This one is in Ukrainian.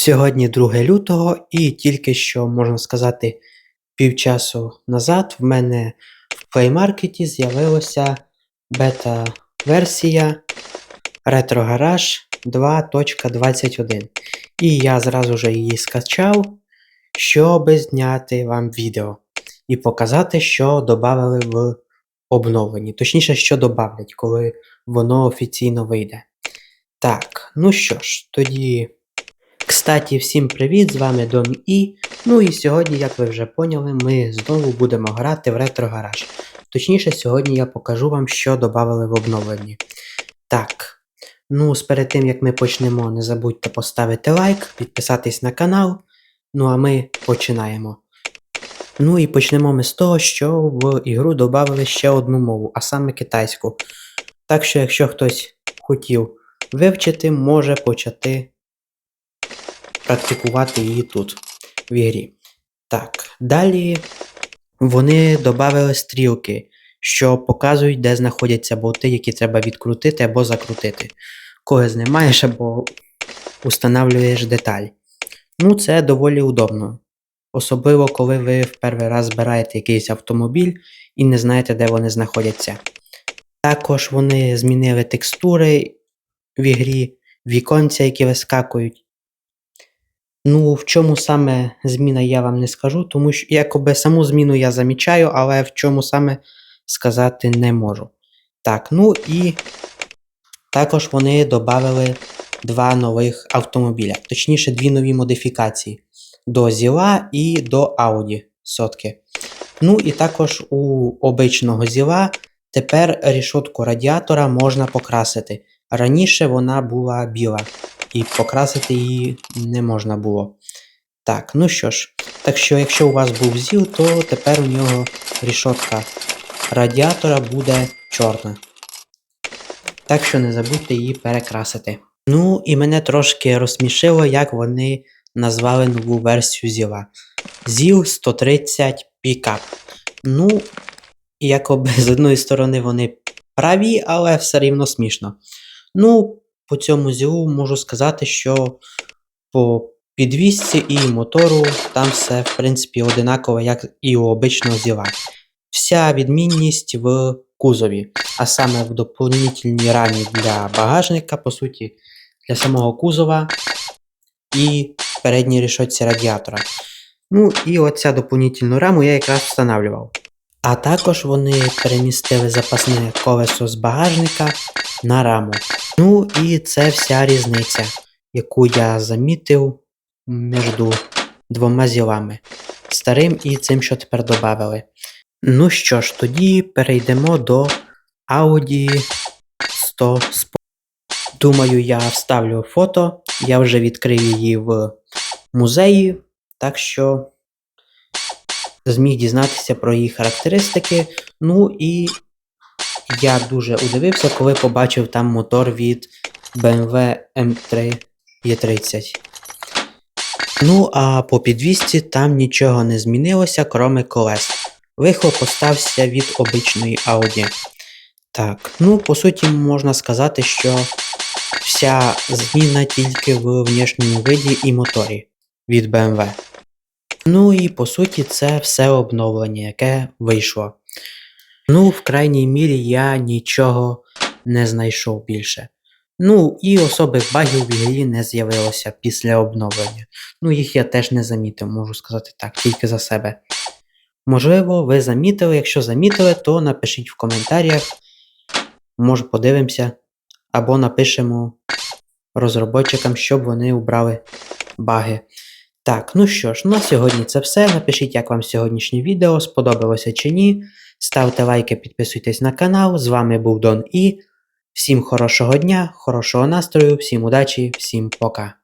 Сьогодні 2 лютого, і тільки що, можна сказати, півчасу назад в мене в Play Market з'явилася бета-версія Retro Garage 2.21. І я зразу же її скачав, щоб зняти вам відео і показати, що додали в обновленні. Точніше, що додавлять, коли воно офіційно вийде. Так, ну що ж, тоді. Кстаті, всім привіт! З вами Дом І. Ну і сьогодні, як ви вже поняли, ми знову будемо грати в ретро гараж. Точніше, сьогодні я покажу вам, що додали в обновленні. Так. Ну, перед тим як ми почнемо, не забудьте поставити лайк, підписатись на канал. Ну а ми починаємо. Ну і почнемо ми з того, що в ігру додали ще одну мову, а саме китайську. Так що, якщо хтось хотів вивчити, може почати практикувати її тут, в ігрі. Так, далі вони додали стрілки, що показують, де знаходяться болти, які треба відкрутити або закрутити. Коли знімаєш або устанавлюєш деталь. Ну, це доволі удобно. Особливо, коли ви в перший раз збираєте якийсь автомобіль і не знаєте, де вони знаходяться. Також вони змінили текстури в ігрі, віконця, які вискакують. Ну, в чому саме зміна я вам не скажу, тому що якоби саму зміну я замічаю, але в чому саме сказати не можу. Так, ну і також вони додали два нових автомобіля, точніше, дві нові модифікації до Зіла і до Audi сотки. Ну і також у обичного Зіла тепер рішотку радіатора можна покрасити. Раніше вона була біла і покрасити її не можна було. Так, ну що ж, так що, якщо у вас був ЗІЛ, то тепер у нього рішотка радіатора буде чорна. Так що не забудьте її перекрасити. Ну і мене трошки розсмішило, як вони назвали нову версію ЗІЛа. ЗІЛ 130 Pickup. Ну, якоби з одної сторони вони праві, але все рівно смішно. Ну, по цьому зілу можу сказати, що по підвісці і мотору там все, в принципі, одинаково, як і у обичного зіла. Вся відмінність в кузові, а саме в доповнительній рамі для багажника, по суті, для самого кузова і передній рішотці радіатора. Ну і оця доповнительну раму я якраз встановлював. А також вони перемістили запасне колесо з багажника на раму. Ну і це вся різниця, яку я замітив між двома зілами. Старим і цим, що тепер додали. Ну що ж, тоді перейдемо до Audi 100 Sport. Думаю, я вставлю фото, я вже відкрив її в музеї, так що зміг дізнатися про її характеристики. Ну і я дуже удивився, коли побачив там мотор від BMW M3 E30. Ну, а по підвісці там нічого не змінилося, кроме колес. Вихлоп остався від обичної Audi. Так, ну, по суті, можна сказати, що вся зміна тільки в внешньому виді і моторі від BMW. Ну і по суті, це все обновлення, яке вийшло. Ну, в крайній мірі я нічого не знайшов більше. Ну, і особих багів в ігрі не з'явилося після обновлення. Ну, їх я теж не замітив, можу сказати так, тільки за себе. Можливо, ви замітили, якщо замітили, то напишіть в коментарях. Може подивимося. Або напишемо розробникам, щоб вони убрали баги. Так, ну що ж, на сьогодні це все. Напишіть, як вам сьогоднішнє відео, сподобалося чи ні. Ставте лайки, підписуйтесь на канал. З вами був Дон І. Всім хорошого дня, хорошого настрою, всім удачі, всім пока.